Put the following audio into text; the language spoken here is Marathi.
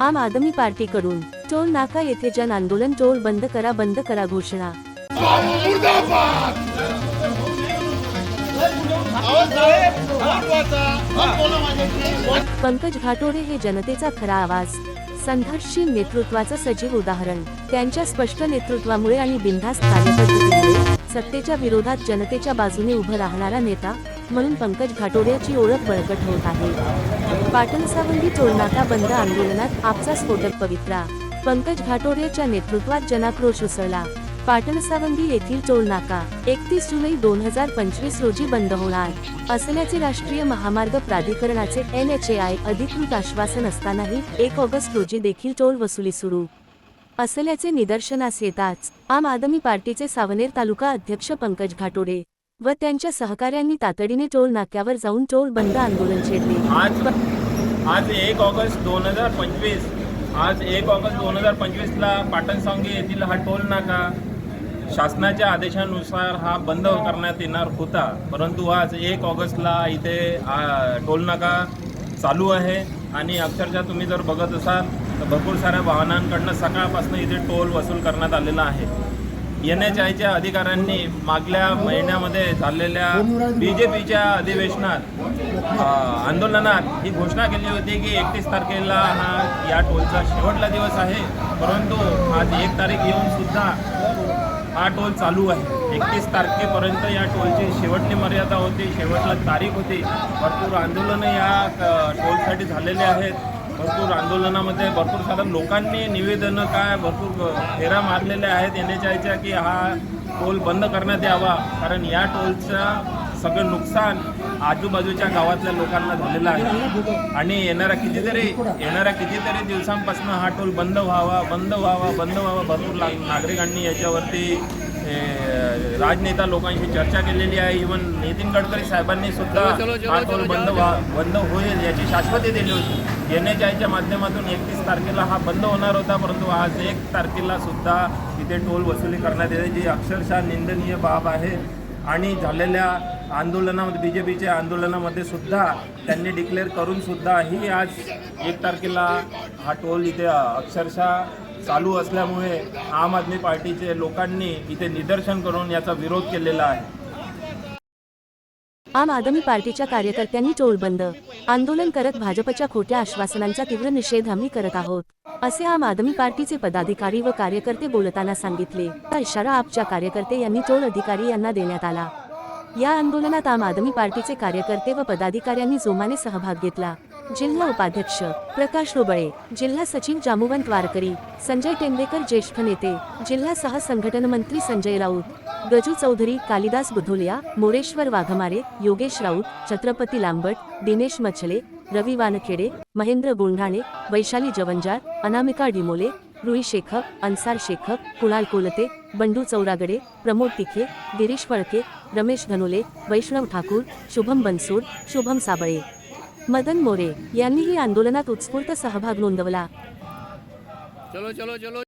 आम आदमी पार्टीकडून टोल नाका येथे जन आंदोलन टोल बंद करा बंद करा घोषणा. पंकज घाटोडे हे जनतेचा खरा आवाज. संघर्षशील नेतृत्वाचं सजीव उदाहरण. त्यांच्या स्पष्ट नेतृत्वामुळे आणि बिनधास्त कार्यपद्धतीमुळे सत्तेच्या विरोधात जनतेच्या बाजूने उभं राहणारा नेता म्हणून पंकज घाटोड्याची ओळख बळकट होत आहे. पाटण सावंगी टोलनाका बंद आंदोलनात आपचा स्फोटक पवित्रा. पंकज घाटोड्याच्या नेतृत्वात जनाक्रोश उसळला. पाटण सावंगी येथील टोल नाका एकतीस जुलै दोन हजार पंचवीस रोजी बंद होणार. असल्याचे राष्ट्रीय महामार्ग प्राधिकरणाचे एन एच ए आय अधिकृत आश्वासन असतानाही एक ऑगस्ट रोजी देखील टोल वसुली सुरू. असल्याचे निदर्शनास येताच आम आदमी पार्टीचे सावनेर तालुका अध्यक्ष पंकज घाटोडे व त्यांच्या सहकाऱ्यांनी तातडीने टोल नाक्यावर जाऊन टोल बंद आंदोलन छेडले. आज आज एक ऑगस्ट दोन हजार पंचवीस आज एक ऑगस्ट दोन हजार पंचवीसला पाटण सांगे येथील हा टोल नाका शासनाच्या आदेशानुसार हा बंद करण्यात येणार होता. परंतु आज एक ऑगस्टला इथे टोल नाका चालू आहे. आणि अक्षरशः तुम्ही जर बघत असाल तर भरपूर साऱ्या वाहनांकडनं सकाळपासून इथे टोल वसूल करण्यात आलेला आहे. एन एच आयच्या अधिकाऱ्यांनी मागल्या महिन्यामध्ये झालेल्या बी जे पीच्या अधिवेशनात आंदोलनात ही घोषणा केली होती की एकतीस तारखेला हा या टोलचा शेवटला दिवस आहे. परंतु आज एक तारीख येऊन सुद्धा हा टोल चालू आहे. एकतीस तारखेपर्यंत या टोलची शेवटची मर्यादा होती शेवटला तारीख होती. भरपूर आंदोलनं या टोलसाठी झालेले आहेत. भरपूर आंदोलनामध्ये भरपूर साधारण लोकांनी निवेदनं काय भरपूर फेऱ्या मारलेल्या आहेत एन एच आयच्या की हा टोल बंद करण्यात यावा. कारण या टोलचा सगळं नुकसान आजूबाजूच्या गावातल्या लोकांना झालेलं आहे. आणि येणाऱ्या कितीतरी येणाऱ्या कितीतरी दिवसांपासून हा टोल बंद व्हावा बंद व्हावा बंद व्हावा भरपूर ला- नागरिकांनी याच्यावरती राजनेता लोकांशी चर्चा केलेली आहे. इवन नितीन गडकरी साहेबांनी सुद्धा हा टोल बंद व्हा बंद होईल याची शाश्वती दिली होती. एन एच आयच्या माध्यमातून एकतीस तारखेला हा बंद होणार होता परंतु आज एक तारखेला सुद्धा इथे टोल वसुली करण्यात येते जी अक्षरशः निंदनीय बाब आहे. आणि झालेल्या आंदोलनामध्ये बी जे पीच्या आंदोलनामध्ये सुद्धा त्यांनी डिक्लेअर करून सुद्धा ही आज एक तारखेला हा टोल इथे अक्षरशः चालू असल्यामुळे आम आदमी पार्टीचे लोकांनी इथे निदर्शन करून याचा विरोध केलेला आहे. आम आदमी पार्टीच्या कार्यकर्त्यांनी टोळबंद आंदोलन करत भाजपच्या खोट्या आश्वासनांचा तीव्र निषेध आम्ही करत आहोत असे आम आदमी पार्टीचे पदाधिकारी व कार्यकर्ते बोलताना सांगितले. इशारा आपच्या कार्यकर्ते यांनी टोल अधिकारी यांना देण्यात आला. या आंदोलनात आम आदमी पार्टीचे कार्यकर्ते व पदाधिकाऱ्यांनी जोमाने सहभाग घेतला. जिल्हा उपाध्यक्ष प्रकाश रोबळे जिल्हा सचिव जामुवंत वारकरी संजय टेंबेकर ज्येष्ठ नेते जिल्हा सह संघटन मंत्री संजय राऊत गजू चौधरी कालिदास बुधोलिया मोरेश्वर वाघमारे योगेश राऊत छत्रपती लांबट दिनेश मछले रवी वानखेडे महेंद्र गोंढाणे वैशाली जवंजाळ अनामिका डिमोले रुई शेखक अन्सार शेखक कुणाल कोलते बंडू चौरागडे प्रमोद तिखे गिरीश फळके रमेश धनोले वैष्णव ठाकूर शुभम बनसूर शुभम साबळे. मदन मोरे यांनीही आंदोलनात उत्स्फूर्त सहभाग नोंदवला. चलो चलो चलो.